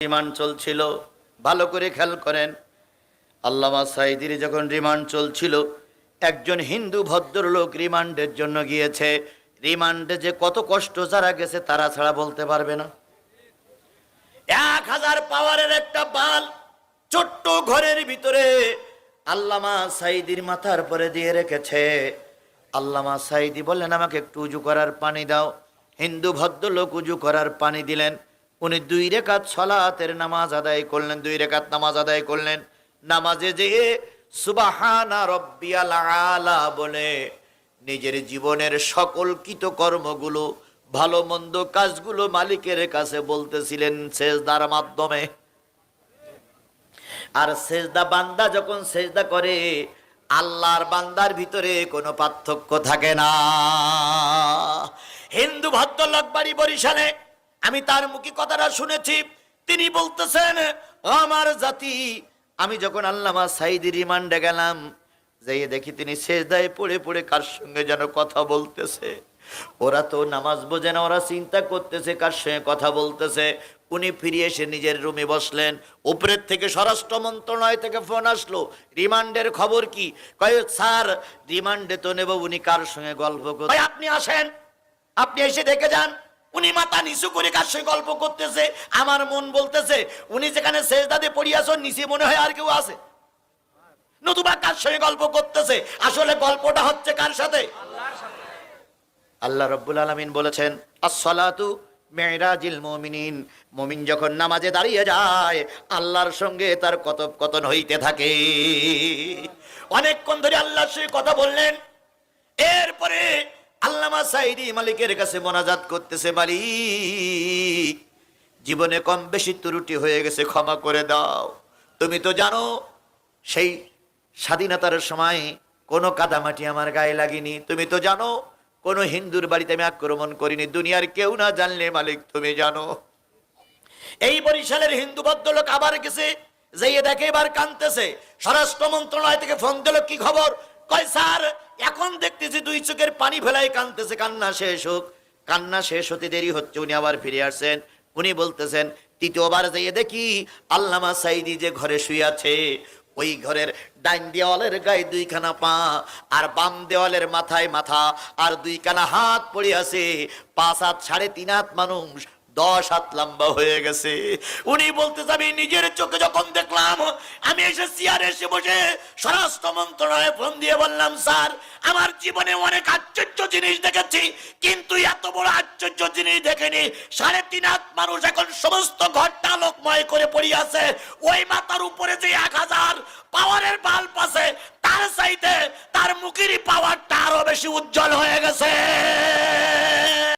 Remand চলছিল, ভালো করে খেয়াল করেন। আল্লামা সাইদির যখন রিমান্ড চলছিল, একজন হিন্দু ভদ্রলোক রিমান্ডের জন্য গিয়েছে। রিমান্ডে যে কত কষ্ট যারা গেছে, তারা ছাড়া বলতে পারবে না। এক হাজার পাওয়ারের একটা বাল ছোট্ট ঘরের ভিতরে আল্লামা সাইদির মাথার পরে দিয়ে রেখেছে। আল্লামা সাইদি বললেন, আমাকে একটু উজু করার পানি দাও। হিন্দু ভদ্রলোক উজু করার পানি দিলেন। উনি দুই রেখাত সলাতের নামাজ আদায় করলেন, দুই রেখাত নামাজ আদায় করলেন। নামাজে যেয়ে সুবাহানা রব্বিয়াল আলা বলে, নিজের জীবনের সকল কৃতকর্মগুলো, ভালো মন্দ কাজগুলো মালিকের কাছে বলতেছিলেন সেজদার মাধ্যমে। আর সেজদা বান্দা যখন সেজদা করে, আল্লাহর বান্দার ভিতরে কোনো পার্থক্য থাকে না। হিন্দু ভদ্রলোক বাড়ি বরিশালে আমি তার মুখী কথাটা শুনেছি। তিনি বলতেছেন, আমার জাতি। আমি যখন আল্লামা সাইদি রিমান্ডে গেলাম যাই দেখি তিনি সেজদায় পড়ে পড়ে কার সঙ্গে যেন কথা বলতেছে। ওরা তো নামাজ বোঝে না, ওরা চিন্তা করতেছে কার সঙ্গে কথা বলতেছে। উনি ফিরে এসে নিজের রুমে বসলেন। উপরের থেকে স্বরাষ্ট্র মন্ত্রণালয় থেকে ফোন আসলো। রিমান্ডের খবর কি? কয়, স্যার, রিমান্ডে তো নেব, উনি কার সঙ্গে গল্প করতে আপনি আসেন। আপনি এসে দেখে যান। উনি মাথা নিচু করে কার সঙ্গে গল্প করতেছে, আমার মন বলতেছে, উনি যেখানে শেষদাতে পড়িয়াছ নিচে মনে হয় আর কেউ আছে? নতুবা কার সঙ্গে গল্প করতেছে? আসলে গল্পটা হচ্ছে কার সাথে? আল্লাহ রব্বুল আলমিন বলেছেন, আসসালাতু মেরাজিল মমিনিন। মমিন যখন নামাজে দাঁড়িয়ে যায়, আল্লাহর সঙ্গে তার কথোপকথন হইতে থাকে। অনেকক্ষণ ধরে আল্লাহর সঙ্গে কথা বললেন। এরপরে আল্লামা সাইদি মালিকের কাছে মোনাজাত করতেছে, মালিক, জীবনে কম বেশি ত্রুটি হয়ে গেছে, ক্ষমা করে দাও। তুমি তো জানো, সেই স্বাধীনতার সময় কোনো কাদামাটি আমার গায়ে লাগেনি। তুমি তো জানো, কোনো হিন্দুর বাড়িতে আমি আক্রমণ করিনি। দুনিয়ার কেউ না জানলে, মালিক, তুমি জানো। এই বরিশালের হিন্দু ভদ্রলোক আবার গেছে যে দেখে এবার কানতেছে স্বরাষ্ট্র মন্ত্রণালয় থেকে ফোন দিল, কি খবর? কয়, স্যার এখন দেখতেছি দুই চোখের পানি ফেলাই কানতেছে কান্না শেষ হোক। কান্না শেষ হতে দেরি হচ্ছে, উনি আবার ফিরে আসছেন। উনি বলতেছেন, তৃতীয়বার যাইয়ে দেখি আল্লামা সাইদি যে ঘরে শুয়ে আছে, ওই ঘরের ডাইন দেওয়ালের গায়ে দুইখানা পা আর বাম দেওয়ালের মাথায় মাথা আর দুইখানা হাত পড়ে আছে। পাঁচ হাত সাড়ে তিন হাত মানুষ দশ হাত লম্বা হয়ে গেছে। উনি বলতে যাবি নিজের চোখে যখন দেখলাম, আমি এসে চেয়ারে এসে বসে স্বরাষ্ট্র মন্ত্রণালয়ে ফোন দিয়ে বললাম, স্যার, আমার জীবনে অনেক আশ্চর্য জিনিস দেখেছি, কিন্তু এত বড় আশ্চর্য জিনিস দেখেনি। সাড়ে তিন হাত মানুষ এখন সমস্ত ঘরটা আলোকময় করে পড়িয়াছে ওই মাথার উপরে যে এক হাজার পাওয়ারের বাল্ব আছে, তার চাইতে তার মুখেরই পাওয়ারটা আরও বেশি উজ্জ্বল হয়ে গেছে।